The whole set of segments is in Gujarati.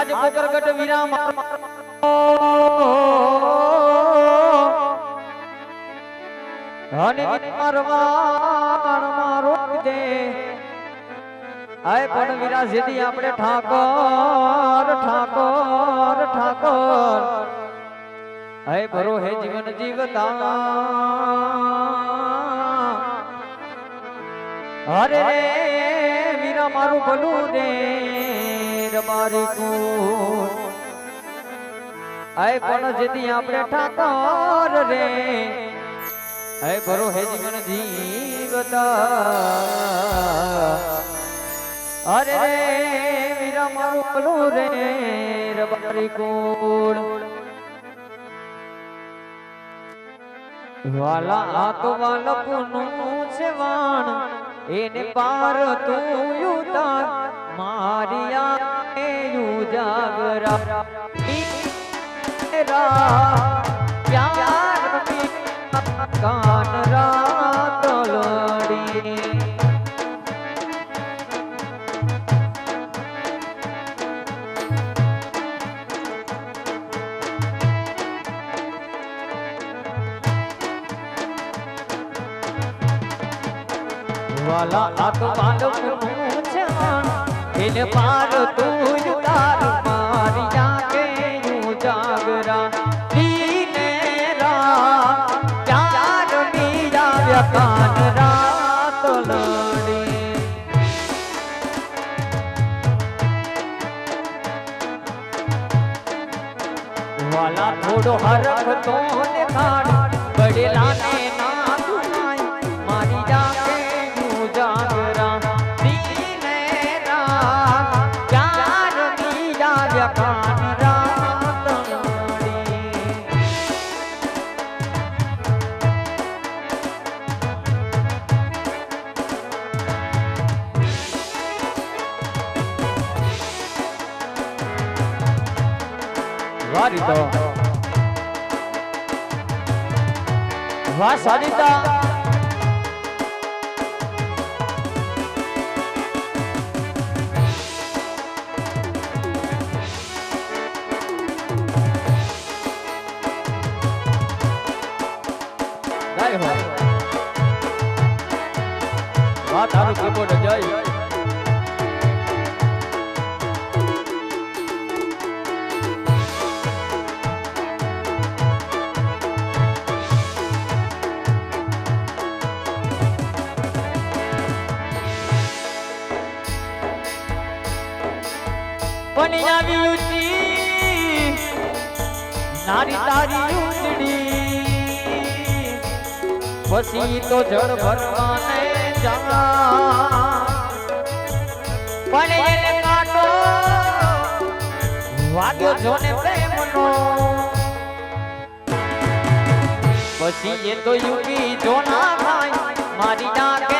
આજ પોકરગટ વિરામ અને મારવાણ મારો દે આય પણ વીરા આપણે ઠાકોર ઠાકોર ઠાકોર. હે ભરો હે જીવન જીવતા. અરે રે વીરા મારું ભલું રે કુળ. આય પણ જેથી આપણે ઠાકોર રે. હે ભરો હે જીવન જીવતા. અરે રે વીરા મારું પલું રે રબારી કોણ વાલા આકવાલ પુનું છે વાણ. એને પાર તું યુતા મારિયા તેરા પ્યાર કાન રાત લડી વાલા છે વાણ એને પાર તું વાલા થોડો હરખ તો દેખાડ બડેલા ને વારી તો વાહ પણ આવી ઊંચી નારી તારી ઉજડી પછી તો જળ ભરવાને જા પણ એને કાટો, વાગ્યો જોને પ્રેમનો. પછી એ તો યુગી જોના ભાઈ મારી જાગે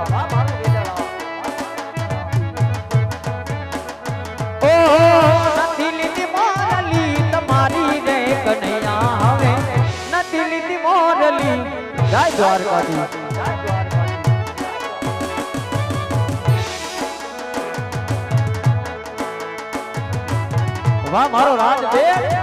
દ્વારકાધીશ. વાહ મારો રાજ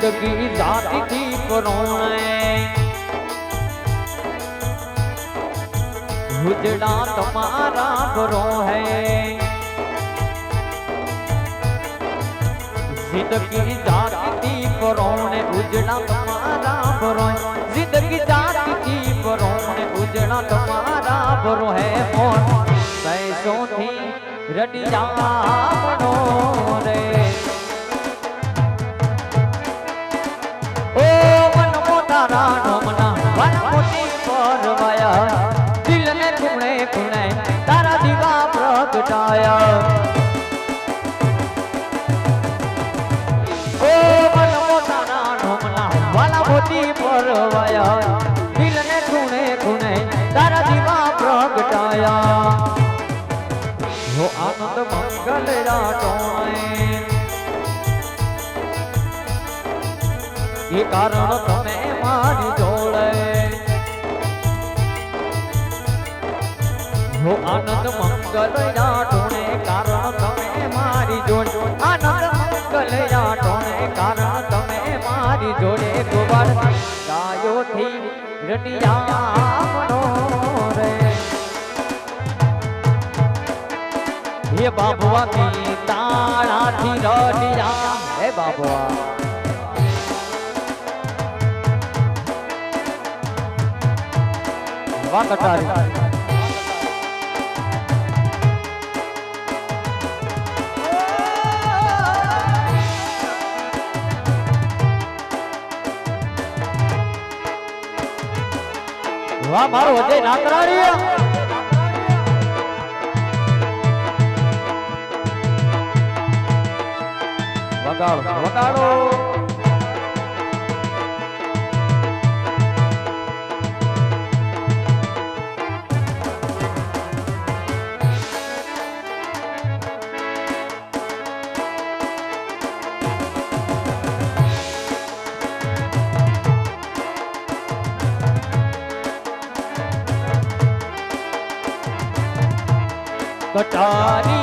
જિંદગી જાતિથી પરોણે ઉજડા તમારા બરો હૈ જિંદગી જાતિથી પરોણે ઉજડા તમારા બરો જિંદગી જાતિથી પરોણે ઉજડા તમારા બરો હે મોર સૈસોથી રડિયામણો રે કારણ તમે મારી જોડે. હો આનંદ મંગલ યાટોણે કારણ તમે મારી જોડે. આનંદ મંગલ યાટોણે કારણ તમે મારી જોડે. ગોબર ગાયોથી રટિયામણો રે હે બાબુઆથી તાળાથી રટિયા હે બાબુઆ. વાહ કટારી વાહ મારો અજય નાકરાણી વગાડો વગાડો अटारी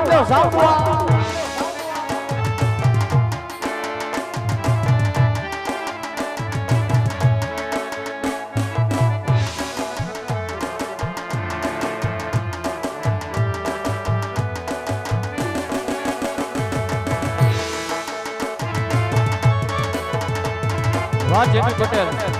સાંભળો સાંભળો રાજેન્દ્ર પટેલ.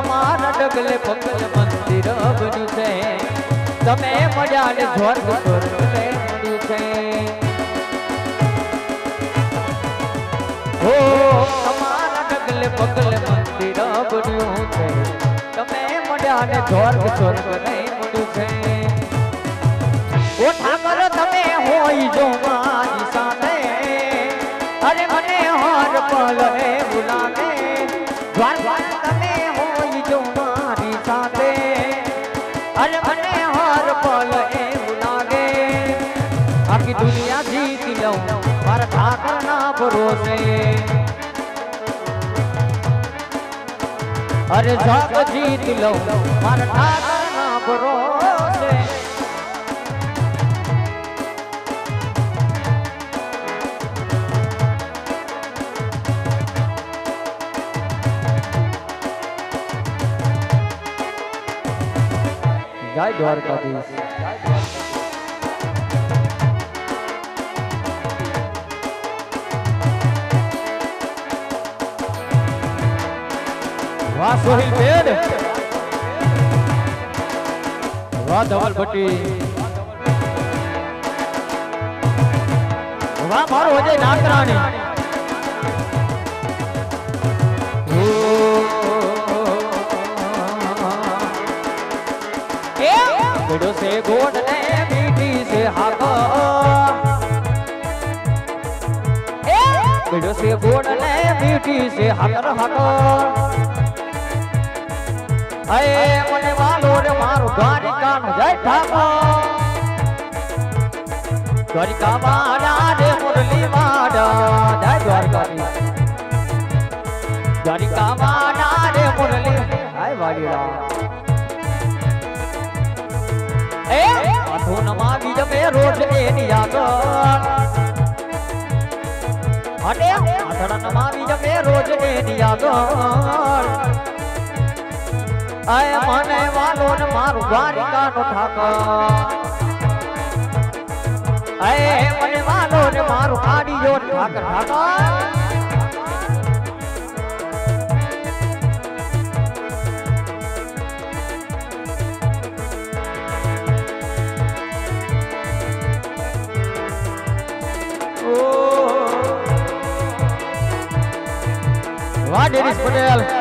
તમારા ડગલે પગલ મંદિર બન્યું છે. તમે મળ્યા સ્વર્ગ સ્વર્ગ મળ્યું છે. હો, તમારા ડગલે પગલ મંદિર બન્યું છે. તમે મળ્યા સ્વર્ગ સ્વર્ગ ને મળ્યું છે. ઓ ઠાકર તમે હોય જો અરે મને હાર પલ એવું લાગે. આખી દુનિયા જીતી લઉં, મારા ઠાકર ના ભરોસે. અરે જગ જીત લઉં, મારા ઠાકર જય દ્વારકાધીશ વાહ સોહિલ બેન વાહ ધવલ ભટ્ટી વાહ મારો અજય નાકરાણી से गोडने मीठी से हाको बिडो से गोडने मीठी से हकर हको अये मने वालो रे मारो गारी कान जय ठाको द्वारिका मारा रे मुरली मारा, जय द्वारका। द्वारिका मारा रे मुरली। हाय वाली राम એ આઠો નમાવી જમે રોજ એની આગળ. અટે આઠડા નમાવી જમે રોજ એની આગળ. મને વાલો ને મારું ગાડી નો ઠાકર. આય મને વાલો ને મારું આડીયો ઠાકર. ઠાકર? ડેનિસ પટેલ